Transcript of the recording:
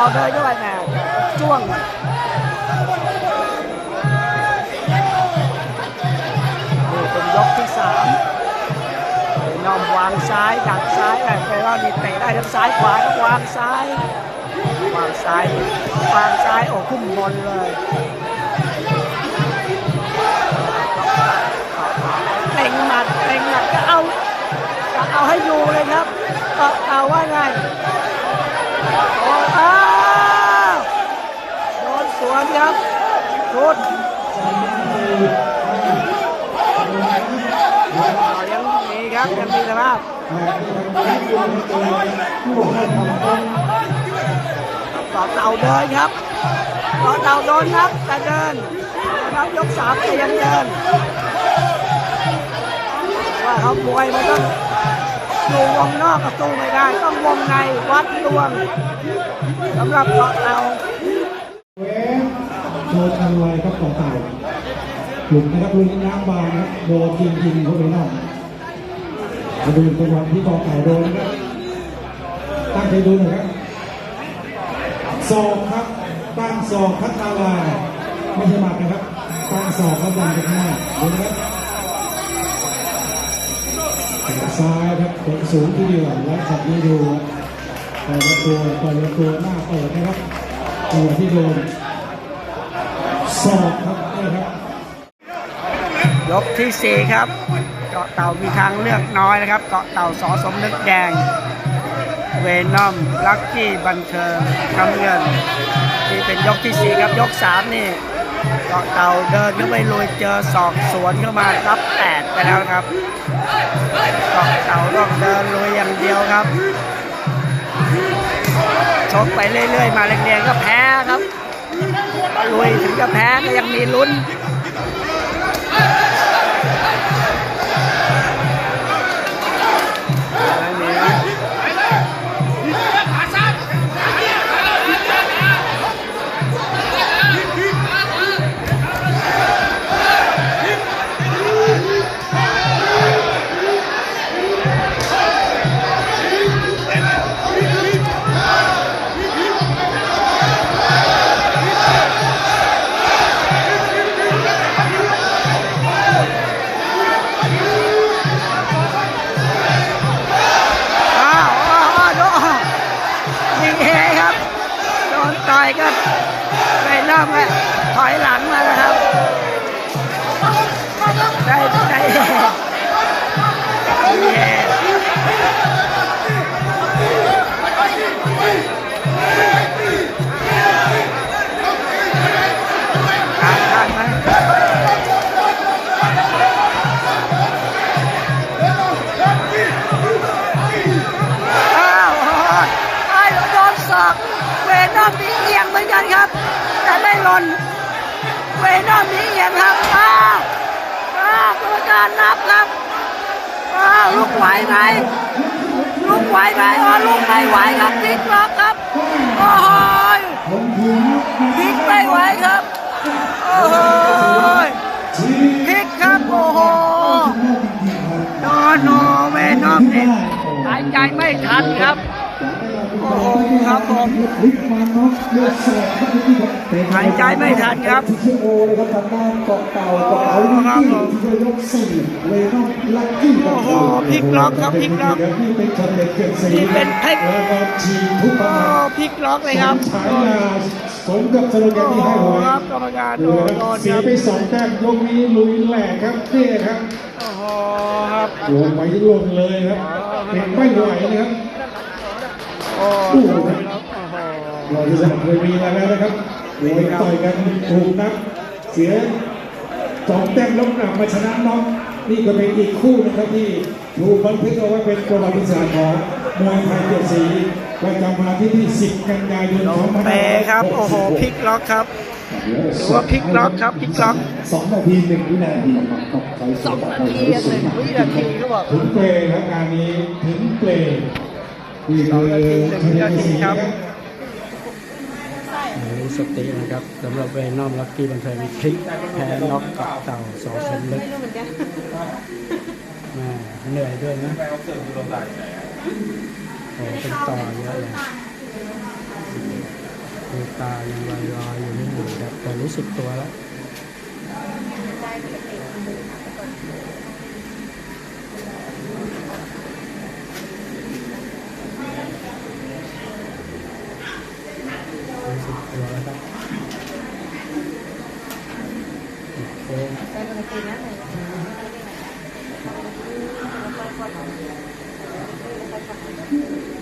เอาเดินด้วยแม่จ้วงนี่เป็นยกที่สามนอมวางซ้ายดักซ้ายแต่ไปว่านี่เตะได้ทั้งซ้ายขวาทั้งวางซ้ายวางซ้ายวางซ้ายโอ้ขึ้นบนเลยเต็งหมัดเต็งหมัดก็เอาจะเอาให้อยู่เลยครับก็เอาว่าไง นสวนครับชุดยังมีครับยังมีสภาพต่อเต่าเดินครับต่อเต่าโดนนับแต่เดินครับยกสามแต่ยังเดินว่าเขาบวยมันต้องอยู่วงนอกก็สู้ไม่ได้ ต้องวงในวัดดวงสำหรับเกาะเต่า โดนทำลายครับขอเต่าหลุมนะครับลุยน้ำบางนะโดนยิงยิงเข้าไปนอกมาดูจังหวะที่กอเต่าโดนนะครับตั้งใจดูหน่อยครับศอกครับตั้งศอกพัฒนาลายไม่ใช่หมัดนะครับตั้งศอกครับดันไปข้างหน้าดูนะครับซ้ายครับเตะสูงทีเดียวและจับนี้ดูต่อยลำตัวต่อยลำตัวหน้าเปิดนะครับตัวที่โดน สอบครับนี่ครับยกที่สี่ครับ เกาะเต่ามีทางเลือกน้อยนะครับ เกาะเต่าสอสมนึกแดง เวนอมลักกี้บันเทิงคำเงินนี่เป็นยกที่สี่ครับยกสามนี่เกาะเต่าเดินเข้าไปลุยเจอศอกสวนเข้ามารับแปดไปแล้วครับเกาะเต่าต้องเดินลุยอย่างเดียวครับชกไปเรื่อยๆ มาแรงๆก็แพ้ครับ ลุยถึงจะแพ้ก็ยังมีลุ้น ยิงเฮครับ โดนต่อยก็ไปเริ่มแล้วถอยหลังมาแล้วครับได้ นอมมีเอียงเหมือนกันครับ แต่ไม่หล่นเวนอมมีเอียงครับอ้าวอ้าวกรรมการนับครับอ้าวลุกไหวไหมลุกไหวไหมอ๋อลุกไม่ไหวครับพลิกล็อกครับโอ้โหยพลิกไม่ไหวครับโอ้โหยพลิกครับโอ้โหโดนโนเวนอมนี่หายใจไม่ทันครับ โอ้โหครับผมพลิกมาน็อกเลือดแสบครับที่ครับเตะหายใจไม่ทันครับทีโอเลยครับทางด้านเกาะเต่าเกาะเต่าลักกี้ที่ยกสี่เวนอมลักกี้โอ้โหพลิกล็อกครับพลิกล็อกนี่เป็นช็อตเด็ดเกิดสีนี่เป็นพลิกแล้วก็ฉีดทุกปโอ้ระมาณพลิกล็อกเลยครับฉายาสมกับสโลแกนโอ้ที่โหให้ไว้ครับกรรมการโดนโดนเสีคยรับไปสองแต้มยกนี้ลุยแหลกครับนี่ครับโอ้โหครับลงไปที่ลงเลยครับเป็นไม่ไหวนะครับ โอ้โหครับโอ้โหเราจะสนับเคยมีมาแล้วนะครับมวยต่อยกันถูกนับเสียสองแต้มล้มกลับมาชนะน็อกนี่ก็เป็นอีกคู่นะครับที่ถูกบันทึกเอาไว้เป็นประวัติศาสตร์ของมวยไทยเกียรติศรีประจำวันที่ที่ 10 กันยายนลงเปครับโอ้โหพลิกล็อกครับถือว่าพลิกล็อกครับพลิกล็อกสองนาทีหนึ่งวินาทีสองนาทีหนึ่งวินาทีเขาบอกถึงเปลครับงานนี้ถึงเปลนี่ คือชนะศรีครับมีสตินะครับสำหรับเวนอมลักกี้บันเทิงพลิกแพ้น็อกกับเต่าสองสมลึกแม่เหนื่อยด้วยนะโอ้เป็นต่อเยอะเลยดูตายังลอยลอยๆอยู่นิดหนึ่งครับแต่รู้สึกตัวแล้ว รู้สึกตัวแล้วครับ อี